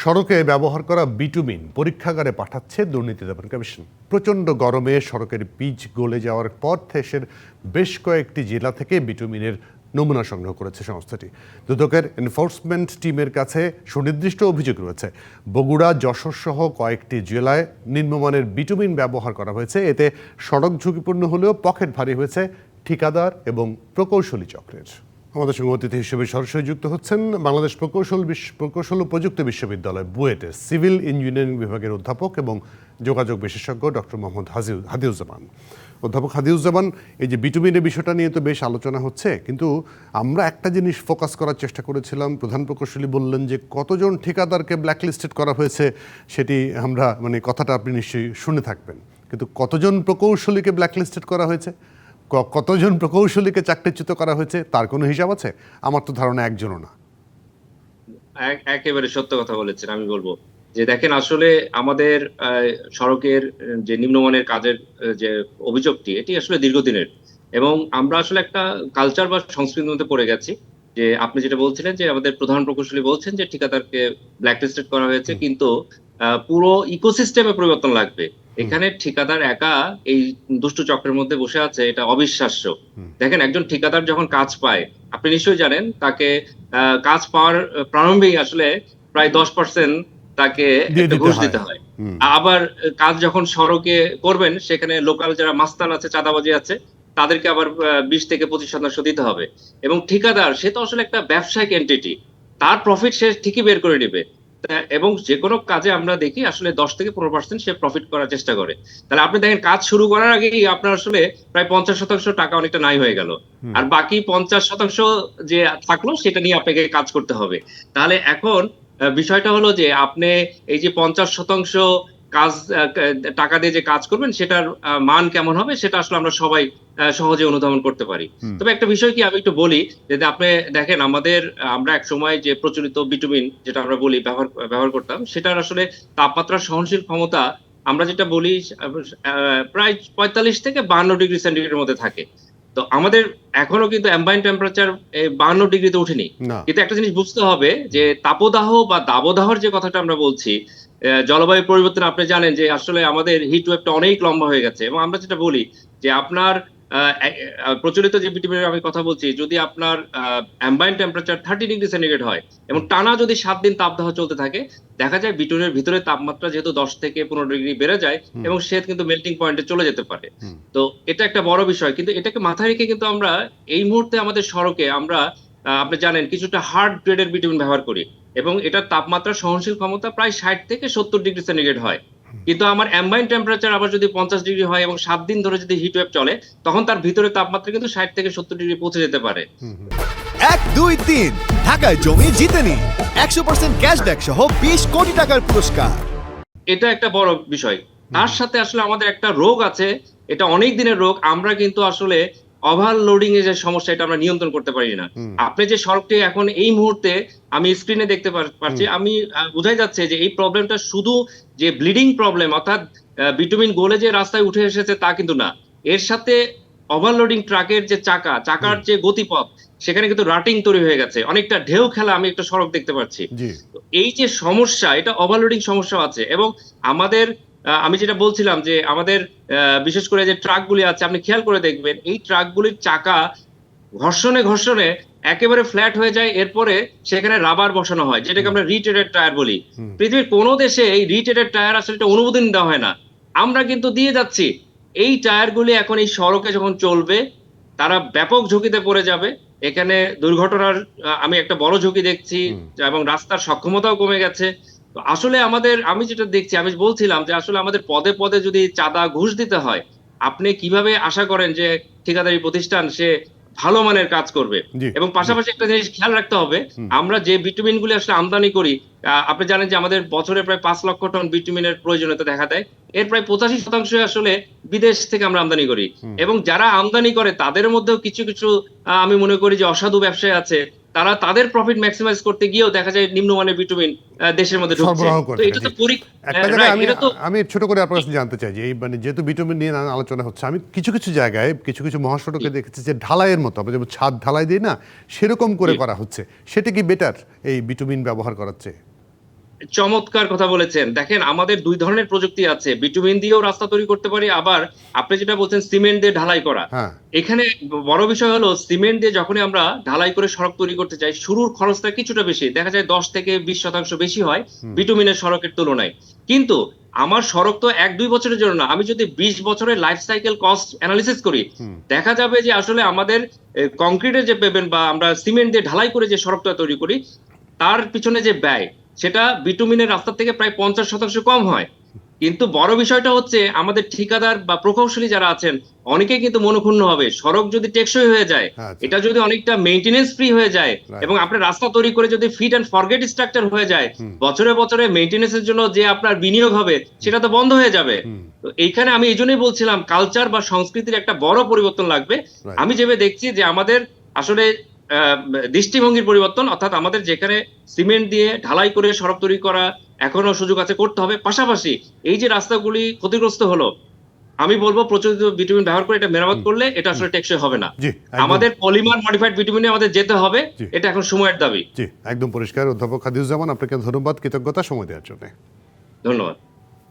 সড়কে ব্যবহার করা বিটুমিন পরীক্ষাগারে পাঠাচ্ছে দুর্নীতি দমন কমিশন। প্রচণ্ড গরমে সড়কের পিচ গলে যাওয়ার পর দেশের বেশ কয়েকটি জেলা থেকে বিটুমিনের নমুনা সংগ্রহ করেছে সংস্থাটি। দুদকের এনফোর্সমেন্ট টিমের কাছে সুনির্দিষ্ট অভিযোগ রয়েছে। বগুড়া, যশোর সহ কয়েকটি জেলায় নিম্নমানের বিটুমিন ব্যবহার করা হয়েছে। এতে সড়ক ঝুঁকিপূর্ণ হলেও পকেট ভারী হয়েছে ঠিকাদার এবং প্রকৌশলী চক্রের। আমাদের সঙ্গে অতিথি হিসেবে সরাসরি যুক্ত হচ্ছেন বাংলাদেশ প্রকৌশল প্রকৌশল ও প্রযুক্তি বিশ্ববিদ্যালয় বুয়েটের সিভিল ইঞ্জিনিয়ারিং বিভাগের অধ্যাপক এবং যোগাযোগ বিশেষজ্ঞ ডক্টর মোহাম্মদ হাজিউ হাদিউজ্জামান। অধ্যাপক হাদিউজ্জামান, এই যে বিটুমিনের বিষয়টা নিয়ে তো বেশ আলোচনা হচ্ছে, কিন্তু আমরা একটা জিনিস ফোকাস করার চেষ্টা করেছিলাম। প্রধান প্রকৌশলী বললেন যে কতজন ঠিকাদারকে ব্ল্যাকলিস্টেড করা হয়েছে সেটি আমরা মানে কথাটা আপনি নিশ্চয়ই শুনে থাকবেন। কিন্তু কতজন প্রকৌশলীকে ব্ল্যাকলিস্টেড করা হয়েছে? কতজন প্রকৌশলীকে চাকরিচ্যুত করা হয়েছে তার কোনো হিসাব আছে? আমার তো ধারণা একজনও না। একেবারে সত্য কথা বলেছেন আমি বলব। যে দেখেন আসলে আমাদের সড়কের যে নিম্নমানের কাজের যে অভিযোগটি এটি আসলে দীর্ঘদিনের। এবং আমরা আসলে একটা কালচার বা সংস্কৃতির মধ্যে পড়ে গেছি যে আপনি যেটা বলছিলেন যে আমাদের প্রধান প্রকৌশলী বলছেন যে ঠিকাদারকে ব্ল্যাকলিস্টেড করা হয়েছে কিন্তু পুরো ইকোসিস্টেমে পরিবর্তন লাগবে। এখানে ঠিকাদার একা এই দুষ্টু চক্রের মধ্যে বসে আছে এটা অবিশ্বাস্য। দেখেন একজন ঠিকাদার যখন কাজ পায় আপনি নিশ্চয়ই জানেন তাকে কাজ পাওয়ার আহ, প্রারম্ভেই আসলে প্রায় দশ পার্সেন্ট তাকে ঘুষ। দিতে হয়। আবার কাজ যখন সড়কে করবেন সেখানে লোকাল যারা মাস্তান আছে চাঁদাবাজি আছে তাদেরকে আবার বিশ থেকে পঁচিশ শতাংশ দিতে হবে। এবং ঠিকাদার সে তো আসলে একটা ব্যবসায়িক এন্টিটি তার প্রফিট সে ঠিকই বের করে নেবে। এবং যে কোনো কাজে আমরা দেখি আসলে দশ থেকে পনেরো পার্সেন্ট সে প্রফিট করার চেষ্টা করে। তাহলে আপনি দেখেন কাজ শুরু করার আগেই আপনার আসলে প্রায় পঞ্চাশ শতাংশ টাকা অনেকটা নাই হয়ে গেল। আর বাকি পঞ্চাশ শতাংশ যে থাকল সেটা নিয়ে আপনাকে কাজ করতে হবে। তাহলে এখন বিষয়টা হলো যে আপনি এই যে পঞ্চাশ শতাংশ কাজ টাকা দিয়ে যে কাজ করবেন সেটার মান কেমন হবে সেটা আসলে আমরা সবাই সহজে অনুধাবন করতে পারি। তবে একটা বিষয় কি আমি একটু বলি যে আপনি দেখেন আমাদের আমরা এক সময় যে প্রচলিত বিটুমিন যেটা আমরা বলি ব্যবহার ব্যবহার করতাম সেটার আসলে তাপমাত্রা সহনশীল ক্ষমতা আমরা যেটা বলি প্রায় পঁয়তাল্লিশ থেকে বান্ন ডিগ্রি সেন্টিগ্রেডের মধ্যে থাকে। তো আমাদের এখনও কিন্তু অ্যাম্বাইন টেম্পারেচার বান্ন ডিগ্রিতে ওঠেনি। না। কিন্তু একটা জিনিস বুঝতে হবে যে তাপদাহ বা দাবদাহর যে কথাটা আমরা বলছি জলবায়ু পরিবর্তন আপনি জানেন যে আসলে আমাদের হিট ওয়েভটা অনেক লম্বা হয়ে গেছে এবং আমরা যেটা বলি যে আপনার প্রচলিত যে বিটিভির আমি কথা বলছি যদি আপনার ambient temperature thirty degree centigrade হয় এবং টানা যদি সাত দিন তাপদাহ চলতে থাকে দেখা যায় বিটুনের ভিতরে তাপমাত্রা যেহেতু দশ থেকে পনেরো ডিগ্রি বেড়ে যায় এবং সে কিন্তু মেল্টিং পয়েন্টে চলে যেতে পারে। তো এটা একটা বড় বিষয় কিন্তু এটাকে মাথায় রেখে কিন্তু আমরা এই মুহূর্তে আমাদের সড়কে আমরা আপনি জানেন কিছুটা হার্ড গ্রেডের বিটুমিন ব্যবহার করি এবং এটার তাপমাত্রা সহনশীল ক্ষমতা প্রায় ষাট থেকে সত্তর ডিগ্রি সেন্টিগ্রেড হয়। কিন্তু আমার অ্যাম্বাইন টেম্পারেচার আবার যদি পঞ্চাশ ডিগ্রি হয় এবং সাত দিন ধরে যদি হিট ওয়েভ চলে তখন তার ভিতরে তাপমাত্রা কিন্তু ষাট থেকে সত্তর ডিগ্রি পৌঁছে যেতে পারে। এক দুই তিন। ঢাকায় জমি জিতে নিন একশো পার্সেন্ট ক্যাশব্যাক সহ বিশ কোটি টাকার পুরস্কার। এটা একটা বড় বিষয়। তার সাথে আসলে আমাদের একটা রোগ আছে এটা অনেক দিনের রোগ। আমরা কিন্তু আসলে ওভারলোডিং এর যে সমস্যা এটা আমরা নিয়ন্ত্রণ করতে পারি না। আপনি যে সড়কটি এখন এই মুহূর্তে আমি স্ক্রিনে দেখতে পাচ্ছি আমি বোঝাই যাচ্ছে যে এই প্রবলেমটা শুধু যে ব্লিডিং প্রবলেম অর্থাৎ বিটুমিন গোলে যে রাস্তায় উঠে এসেছে তা কিন্তু না। এর সাথে ওভারলোডিং ট্রাকের যে চাকা চাকার যে গতিপথ সেখানে কিন্তু রাটিং তৈরি হয়ে গেছে। অনেকটা ঢেউ খেলা আমি একটা সড়ক দেখতে পাচ্ছি। এই যে সমস্যা এটা ওভারলোডিং সমস্যা আছে এবং আমাদের আমি যেটা বলছিলাম যে আমাদের বিশেষ করে যে ট্রাকগুলি আছে আপনি খেয়াল করে দেখবেন এই ট্রাকগুলির চাকা ঘর্ষণে ঘর্ষণে একেবারে ফ্ল্যাট হয়ে যায় এরপরে সেখানে রাবার বসানো হয় যেটাকে আমরা রিটেডেড টায়ার বলি। পৃথিবীর কোনো দেশে এই রিটেডেড টায়ার আসলে এটা অনুমোদন দেওয়া হয় না। আমরা কিন্তু দিয়ে যাচ্ছি এই টায়ারগুলি এখন এই সড়কে যখন চলবে তারা ব্যাপক ঝুঁকিতে পড়ে যাবে। এখানে দুর্ঘটনার আমি একটা বড় ঝুঁকি দেখছি এবং রাস্তার সক্ষমতাও কমে গেছে। তো আসলে আমাদের আমি যেটা দেখছি আমি বলছিলাম যে আসলে আমাদের পদে পদে যদি চাঁদা ঘুষ দিতে হয় আপনি কীভাবে আশা করেন যে ঠিকাদারি প্রতিষ্ঠান সে ভালো মানের কাজ করবে? এবং পাশাপাশি একটা জিনিস খেয়াল রাখতে হবে আমরা যে বিটুমিন গুলি আসলে আমদানি করি আপনি জানেন যে আমাদের বছরে প্রায় পাঁচ লক্ষ টন বিটুমিনের প্রয়োজনীয়তা দেখা দেয় এর প্রায় পঁচাশি শতাংশ আসলে বিদেশ থেকে আমরা আমদানি করি। এবং যারা আমদানি করে তাদের মধ্যেও কিছু কিছু আমি মনে করি যে অসাধু ব্যবসায়ী আছে তারা তাদের প্রফিট ম্যাক্সিমাইজ করতে গিয়েও দেখা যায় নিম্নমানের ভিটামিন দেশের মধ্যে ঢুকছে। এটা তো হ্যাঁ, আমি আমি ছোট করে আপনার কাছে জানতে চাই যে এই মানে যেহেতু ভিটামিন নিয়ে নানা আলোচনা হচ্ছে আমি কিছু কিছু জায়গায় কিছু কিছু মহাসড়কে দেখেছি যে ঢালাইয়ের মতো আমরা যেমন ছাদ ঢালাই দিই না সেরকম করে করা হচ্ছে। সেটা কি বেটার এই ভিটামিন ব্যবহার করার চেয়ে? চমৎকার কথা বলেছেন। দেখেন আমাদের দুই ধরনের প্রযুক্তি আছে। বিটুমিন দিয়েও রাস্তা তৈরি করতে পারি আবার আপনি যেটা বলছেন সিমেন্ট দিয়ে ঢালাই করা। হ্যাঁ। এখানে বড় বিষয় হলো সিমেন্ট দিয়ে যখনই আমরা ঢালাই করে সড়ক তৈরি করতে চাই শুরুর খরচটা কিছুটা বেশি। দেখা যায় দশ থেকে বিশ শতাংশ বেশি হয়। বিটুমিনের সড়কের তুলনায়। কিন্তু আমার সড়ক তো এক দুই বছরের জন্য না আমি যদি বিশ বছরের লাইফ সাইকেল কস্ট অ্যানালিসিস করি দেখা যাবে যে আসলে আমাদের কংক্রিটের যে পেবেন বা আমরা সিমেন্ট দিয়ে ঢালাই করে যে সড়কটা তৈরি করি তার পিছনে যে ব্যয় সেটা বিটুমিনের রাস্তা থেকে প্রায় পঞ্চাশ শতাংশ কম হয়। কিন্তু বড় বিষয়টা হচ্ছে আমাদের ঠিকাদার বা প্রকৌশলী যারা আছেন অনেকে কিন্তু মনোক্ষুণ্ণ হবে। সড়ক যদি টেকসই হয়ে যায় আচ্ছা। এটা যদি অনেকটা মেইনটেনেন্স ফ্রি হয়ে যায় এবং আপনার রাস্তা তৈরি করে যদি ফিট অ্যান্ড ফরগেট স্ট্রাকচার হয়ে যায় বছরে বছরে মেইনটেনেন্সের জন্য যে আপনার বিনিয়োগ হবে সেটা তো বন্ধ হয়ে যাবে। তো এইখানে আমি এই জন্যই বলছিলাম কালচার বা সংস্কৃতির একটা বড় পরিবর্তন লাগবে। আমি যেভাবে দেখছি যে আমাদের আসলে দৃষ্টিভঙ্গির পরিবর্তন অর্থাৎ আমাদের যেখানে সিমেন্ট দিয়ে ঢালাই করে সড়ক তৈরি করা এখনও সুযোগ আছে করতে হবে। পাশাপাশি এই যে রাস্তাগুলি ক্ষতিগ্রস্ত হলো আমি বলব প্রচলিত ভিটামিন ব্যবহার করে এটা মেরামত করলে এটা আসলে টেকসই হবে না। আমাদের পলিমার মডিফাইড ভিটামিনে আমাদের যেতে হবে এটা এখন সময়ের দাবি। জি একদম পরিষ্কার। অধ্যাপক হাদিউজ্জামান আপনাকে ধন্যবাদ কৃতজ্ঞতা সময় দেওয়ার জন্য। ধন্যবাদ।